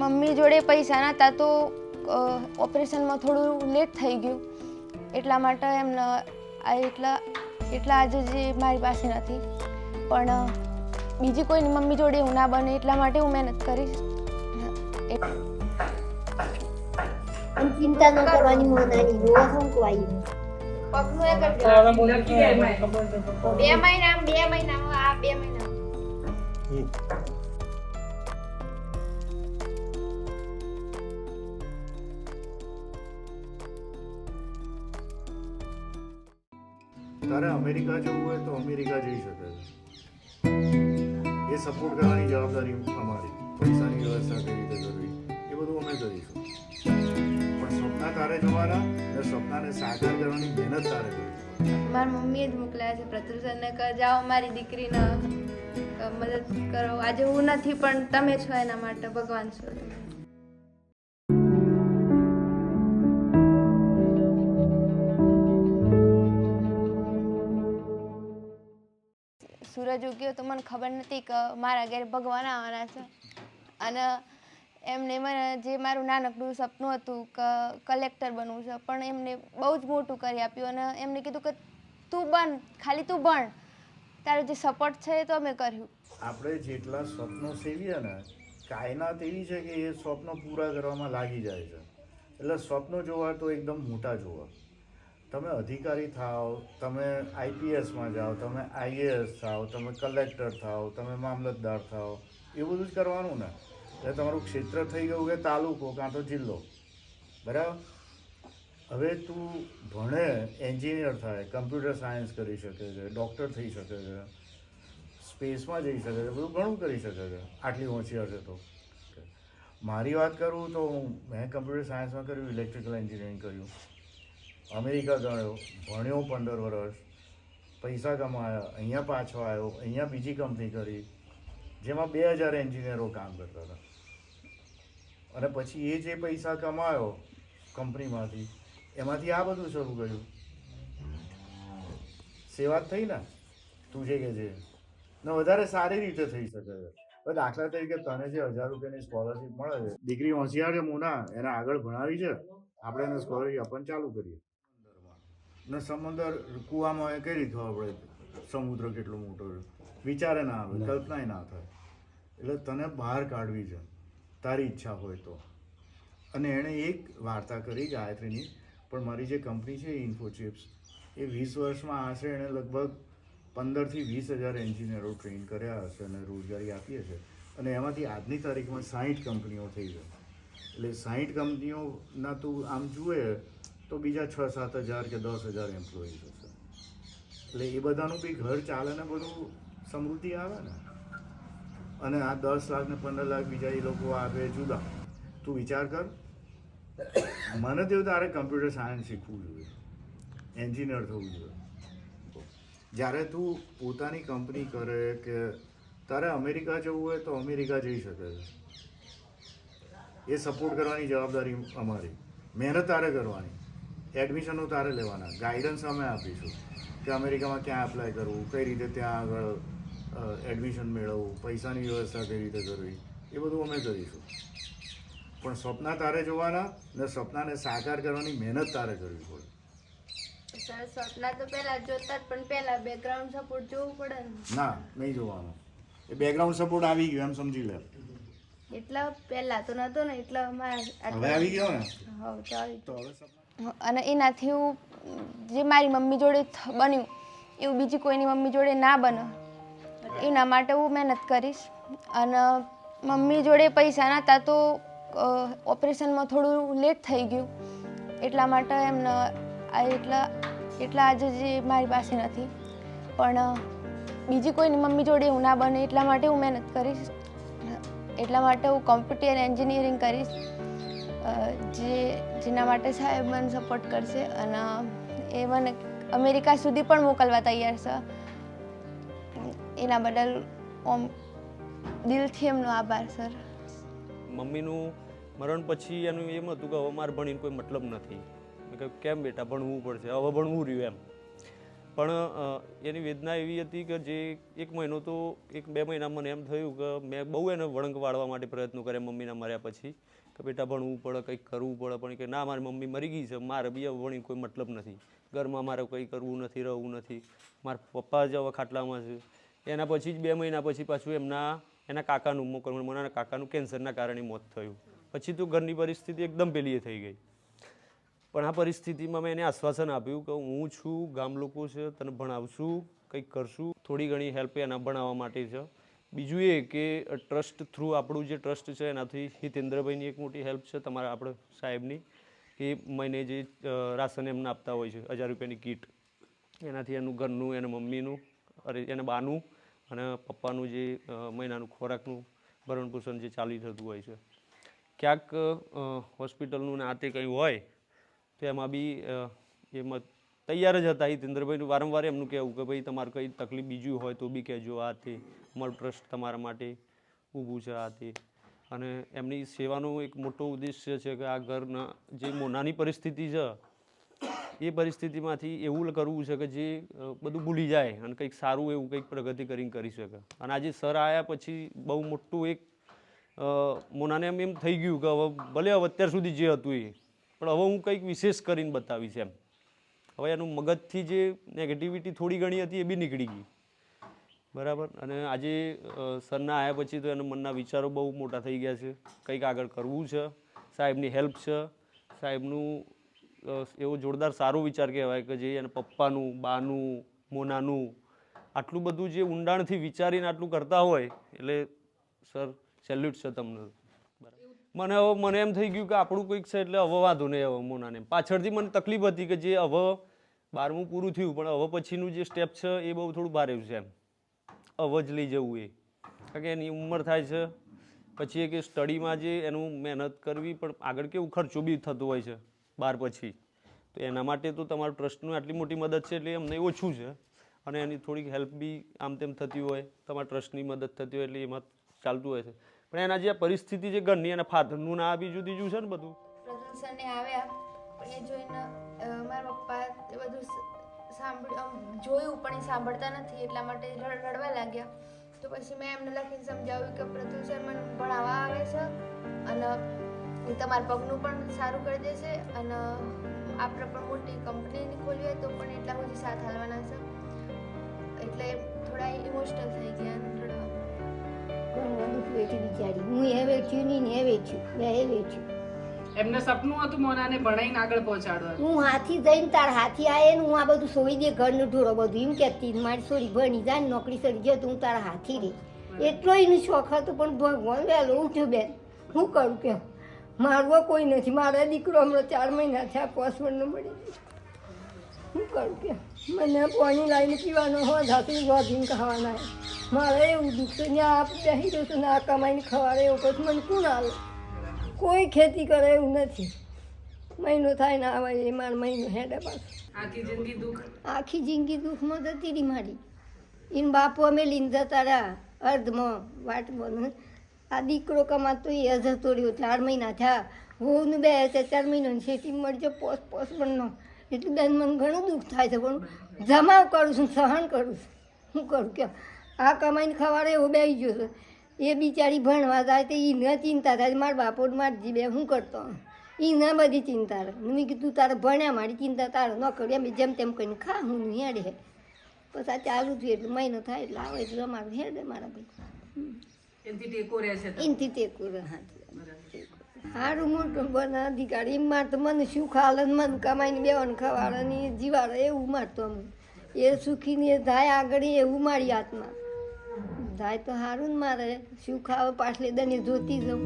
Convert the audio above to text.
Mummy જોડે પૈસા નહોતા તો ઓપરેશનમાં થોડું લેટ થઈ ગયું. એટલા માટે એમને આ એટલા એટલા આજે જે મારી પાસે નથી. પણ બીજી કોઈની મમ્મી જોડે એવું ના બને એટલા માટે હું મહેનત કરીશ. ચિંતા ન કરવાની મોનાની રોવા શું પગનું એક જ બે મહિના બે મહિના આ બે મહિના. તારે અમેરિકા જવું હોય તો અમેરિકા જઈ શકે છે. એ સપોર્ટ કરવાની જવાબદારી અમારી. પૈસાની વ્યવસ્થા કેવી રીતે કરવી, એ બધું અમે કરીશું. પણ સપના તારે જવાના અને સપનાને સાકાર કરવાની મહેનત તારે કરવી. મારી મમ્મીએ જ મોકલ્યા છે પ્રત્યુષણને કે, જાઓ મારી દીકરીને મદદ કરો. આજે હું નથી, પણ તમે છો એના માટે, ભગવાન છો સૂરજ ઉગ્યો તો મને ખબર નથી કે મારા ઘેર ભગવાન આવવાના છે. અને એમને મને જે મારું નાનકડું સપનું હતું કે કલેક્ટર બનવું છે, પણ એમને બહુ જ મોટું કરી આપ્યું અને એમને કીધું કે તું બન, ખાલી તું ભણ. તારો જે સપોર્ટ છે એ તો અમે કર્યું. આપણે જેટલા સ્વપ્નો સેવીએ ને કાયનાત એવી છે કે એ સ્વપ્નો પૂરા કરવામાં લાગી જાય છે. એટલે સ્વપ્નો જોવા તો એકદમ મોટા જોવા. તમે અધિકારી થાઓ, તમે આઈપીએસમાં જાઓ, તમે આઈએએસ થાઓ, તમે કલેક્ટર થાઓ, તમે મામલતદાર થાઓ, એ બધું જ કરવાનું ને. એટલે તમારું ક્ષેત્ર થઈ ગયું કે તાલુકો કાં તો જિલ્લો. બરાબર? હવે તું ભણે, એન્જિનિયર થાય, કમ્પ્યુટર સાયન્સ કરી શકે છે, ડૉક્ટર થઈ શકે છે, સ્પેસમાં જઈ શકે છે, બધું ઘણું કરી શકે છે, આટલી હોશિયાર છે તો. મારી વાત કરું તો હું, મેં કમ્પ્યુટર સાયન્સમાં કર્યું, ઇલેક્ટ્રિકલ એન્જિનિયરિંગ કર્યું. અમેરિકા ગયો, ભણ્યો પંદર વર્ષ, પૈસા કમાયા, અહીંયા પાછો આવ્યો, અહીંયા બીજી કંપની કરી, જેમાં બે હજાર એન્જિનિયરો કામ કરતા હતા. અને પછી એ જે પૈસા કમાયો કંપનીમાંથી, એમાંથી આ બધું શરૂ કર્યું. સેવા થઈ ને, તું જે કે છે ને વધારે સારી રીતે થઈ શકે છે. દાખલા તરીકે તને જે હજાર રૂપિયાની સ્કોલરશીપ મળે છે દીકરી હોશિયાર છે મોના, એને આગળ ભણાવી છે, આપણે એને સ્કોલરશીપ આપવાનું ચાલુ કરીએ. ને સમંદર કૂવામાં એ કઈ રીતે ખબર પડે? સમુદ્ર કેટલો મોટો છે? વિચારે ના આવે કલ્પનાય ના થાય. એટલે તને બહાર કાઢવી છે. તારી ઈચ્છા હોય તો. અને એણે એક વાર્તા કરી ગાયત્રીની પણ મારી જે કંપની છે ઇન્ફોચિપ્સ એ વીસ વર્ષમાં આશરે એણે લગભગ પંદરથી વીસ હજાર એન્જિનિયરો ટ્રેન કર્યા હશે અને રોજગારી આપી હશે. અને એમાંથી આજની તારીખમાં સાહીઠ કંપનીઓ થઈ છે. એટલે સાહીઠ કંપનીઓના તું આમ જુએ તો બીજા છ, સાત હજાર કે દસ હજાર એમ્પ્લોઈઝ હશે. એટલે એ બધાનું બી ઘર ચાલે ને બધું સમૃદ્ધિ આવે ને. અને આ દસ લાખ ને પંદર લાખ બીજા એ લોકો આવે જુદા. તું વિચાર કર. મને તેવું તારે કમ્પ્યુટર સાયન્સ શીખવું જોઈએ. એન્જિનિયર થવું જોઈએ. જ્યારે તું પોતાની કંપની કરે કે તારે અમેરિકા જવું હોય તો અમેરિકા જઈ શકે છે. એ સપોર્ટ કરવાની જવાબદારી અમારી. મહેનત તારે કરવાની. એડમિશનો તારે લેવાના. ગાઈડન્સ અમે આપીશું કે અમેરિકામાં ક્યાં એપ્લાય કરવું કઈ રીતે ત્યાં આગળ એડમિશન મેળવવું પૈસાની વ્યવસ્થા કઈ રીતે કરવી એ બધું અમે કરીશું. પણ સપના તારે જોવાના ને સપનાને સાકાર કરવાની મહેનત તારે કરવી પડે. સર સપના તો પહેલા જોતા પણ પહેલા બેકગ્રાઉન્ડ સપોર્ટ જોવું પડે ના? નહીં જોવાનું. એ બેકગ્રાઉન્ડ સપોર્ટ આવી ગયો એમ સમજી લે. એટલા પહેલા તો નતો ને એટલા હવે આવી ગયો ને? તો તો હવે અને એનાથી હું જે મારી મમ્મી જોડે બન્યું, એવું બીજી કોઈની મમ્મી જોડે ના બને. એના માટે હું મહેનત કરીશ. અને મમ્મી જોડે પૈસા નહોતા તો ઓપરેશનમાં થોડું લેટ થઈ ગયું. એટલા માટે એમને એટલા એટલા આજે જે મારી પાસે નથી. પણ, બીજી કોઈની મમ્મી જોડે એવું ના બને એટલા માટે હું મહેનત કરીશ. એટલા માટે હું કોમ્પ્યુટર એન્જિનિયરિંગ કરીશ. જે જેના માટે સાહેબ મને સપોર્ટ કરશે અને એ મને અમેરિકા સુધી પણ મોકલવા તૈયાર છે. એના બદલ ઓમ દિલથી એમનો આભાર, સર. મમ્મીનું મરણ પછી એનું એમ હતું કે હવે મારે ભણીને કોઈ મતલબ નથી. કેમ બેટા, ભણવું પડશે? હવે ભણવું રહ્યું એમ. પણ એની વેદના એવી હતી કે જે એક મહિનો તો, એક બે મહિના મને એમ થયું કે મેં બહુ એને વળંક વાળવા માટે પ્રયત્નો કર્યા મમ્મીના મર્યા પછી. કે બેટા ભણવું પડે, કંઈક કરવું પડે, પણ કે ના, મારી મમ્મી મરી ગઈ છે, મારે બી ભણી કોઈ મતલબ નથી. ઘરમાં મારે કંઈ કરવું નથી, રહેવું નથી. મારા પપ્પા જ હવે ખાટલામાં છે. એના પછી જ બે મહિના પછી પાછું એમના, એના કાકાનું મને કાકાનું કેન્સરના કારણે મોત થયું. પછી તો ઘરની પરિસ્થિતિ એકદમ પેલી થઈ ગઈ. પણ આ પરિસ્થિતિમાં મેં એને આશ્વાસન આપ્યું કે હું છું, ગામ લોકો છે, તને ભણાવશું, કંઈક કરશું. થોડી ઘણી હેલ્પ એના ભણાવવા માટે છે. બીજું એ કે ટ્રસ્ટ થ્રુ આપણું જે ટ્રસ્ટ છે, એનાથી હિતેન્દ્રભાઈની એક મોટી હેલ્પ છે, તમારા આપણે સાહેબની, કે મહિને જે રાશન એમને આપતા હોય છે, હજાર રૂપિયાની કીટ, એનાથી એનું ઘરનું, એને મમ્મીનું, અરે, એને બાનું અને પપ્પાનું જે મહિનાનું ખોરાકનું ભરણ પોષણ જે ચાલી થતું હોય છે. ક્યાંક હોસ્પિટલનું ને આ તે કંઈ હોય, તો એમાં બી એમાં તૈયાર જ હતા હિતેન્દ્રભાઈનું. વારંવાર એમનું કહેવું કે, ભાઈ, તમારે કંઈ તકલીફ બીજું હોય તો બી કહેજો આ તે. અમારું ટ્રસ્ટ તમારા માટે ઊભું છે આ તે. અને એમની સેવાનો એક મોટો ઉદ્દેશ્ય છે કે આ ઘરના જે નાની પરિસ્થિતિ છે, એ પરિસ્થિતિમાંથી એવું કરવું છે કે જે બધું ભૂલી જાય અને કંઈક સારું એવું કંઈક પ્રગતિ કરીને કરી શકે. અને આજે સર આવ્યા પછી બહુ મોટું એક મોનાને એમ એમ થઈ ગયું કે હવે ભલે હવે અત્યાર સુધી જે હતું એ, પણ હવે હું કંઈક વિશેષ કરીને બતાવીશ એમ. હવે એનું મગજથી જે નેગેટિવિટી થોડી ઘણી હતી એ બી નીકળી ગઈ. બરાબર? અને આજે સરના આવ્યા પછી તો એના મનના વિચારો બહુ મોટા થઈ ગયા છે. કંઈક આગળ કરવું છે, સાહેબની હેલ્પ છે, સાહેબનું એવો જોરદાર સારો વિચાર કહેવાય કે જે એના પપ્પાનું, બાનું, મોનાનું, આટલું બધું જે ઊંડાણથી વિચારીને આટલું કરતા હોય, એટલે, સર સેલ્યુટ છે તમને. મને હવે, મને એમ થઈ ગયું કે આપણું કંઈક છે એટલે હવે વાંધો નહીં હવે મોનાને. પાછળથી મને તકલીફ હતી કે જે હવે બારમું પૂરું થયું, પણ હવે પછીનું જે સ્ટેપ છે એ બહુ થોડું ભારે છે એમ. લઈ જવું એ. કારણ કે એની ઉંમર થાય છે, પછી એ કે સ્ટડીમાં જે એનું મહેનત કરવી પણ આગળ કેવું ખર્ચો બી થતો હોય છે, બાર પછી. તો એના માટે તો તમારું ટ્રસ્ટનું આટલી મોટી મદદ છે એટલે અમને ઓછું છે. અને એની થોડીક હેલ્પ બી આમ તેમ થતી હોય, તમારા ટ્રસ્ટની મદદ થતી હોય એટલે એમાં ચાલતું હોય છે. પણ એના જે પરિસ્થિતિ જે ઘરની એના ફાધરનું ના બી જુદી જુ છે ને બધું? પ્રદર્શનને આવ્યા એ જોઈને મારા પપ્પા બધું સાંભળ્યું જોયું પણ એ સાંભળતા નથી, એટલા માટે રડવા લાગ્યા. તો પછી મેં એમને લખીને સમજાવ્યું કે પ્રજન સર મને ભણાવવા આવે છે અને એ તમારા પગનું પણ સારું કરી દેશે અને આપણે પણ મોટી કંપની ખોલી હોય તો પણ એટલા સુધી સાથ હાલવાના છે. એટલે થોડા ઇમોશનલ થઈ ગયા રડવા ઘણું બધું વેઠી બિચારી. હું એ વેચ્યું નહીં ને એ વેચ્યું. બે એ વેચ્યું. એમને સપનું હતું મોનાને ભણાઈને આગળ પહોંચાડવાનું. હું હાથી જઈને તાર હાથી આવે ને હું આ બધું સોઈ દે ઘરનું ઢોરો બધું. એમ કહેતી મારી સોરી ભણી જાય ને નોકરી સરી ગયો તો હું તારા હાથી રે. એટલો એનો શોખ હતો પણ ભગવાન વહેલો ઉઠ્યો બેન. હું કરું કે મારવો કોઈ નથી. મારા દીકરો હમણાં ચાર મહિના થયા પોસવડનો મળી ગયો. હું કરું કે મને પાણી લાવીને પીવાનો હોય ધાતું રોધીને ખાવાના મારે એવું દુઃખ છે ને આ બેસી જશું ને આ કમાઈને ખવાડે એવું કશું મને કોણ આવે કોઈ ખેતી કરે એવું નથી. મહિનો થાય ને આવે એ માર મહિનો હેડે પાછો. આખી જિંદગી દુઃખ. આખી જિંદગી દુઃખમાં જતી રહી મારી. એને બાપુ અમે લઈને જતા રહ્યા અર્ધમાં વાટમાં આ દીકરો કમાતો એ જતો રહ્યો ચાર મહિના થયા. હોવનું બે હશે ચાર મહિનાની શેતી મળજો પોસ પોસ બનનો. એટલું બેન મને ઘણું દુઃખ થાય છે પણ જમાવ કરું છું સહન કરું છું. શું કરું કે આ કમાઈને ખવાડે એવું બેસી ગયો છે. એ બિચારી ભણવા જાય તો એ ન ચિંતા થાય. મારા બાપો મારજી મારી જીબે શું કરતો? ન બધી ચિંતા રહે. મેં કીધું તારે ભણ્યા મારી ચિંતા તારે ન કરી એમ જેમ તેમ કરીને ખા હું હેડે પછી આ ચાલુ થયું એટલે મહિનો થાય એટલે આવે એટલે અમારું હેડે મારા ભાઈ. એનથી ટેકો રહે રહે સારું મોટું બના અધિકારી. એમ માર તો મને શું ખાલે મન કમાઈને બેવાનું ખવાડે ને એ જીવાડે એવું મારતો અમે એ સુખીને એ થાય આગળ એવું મારી આત્મા. થાય તો સારું ને મારે શું ખાવ પાછલી દને જોતી જાઉં.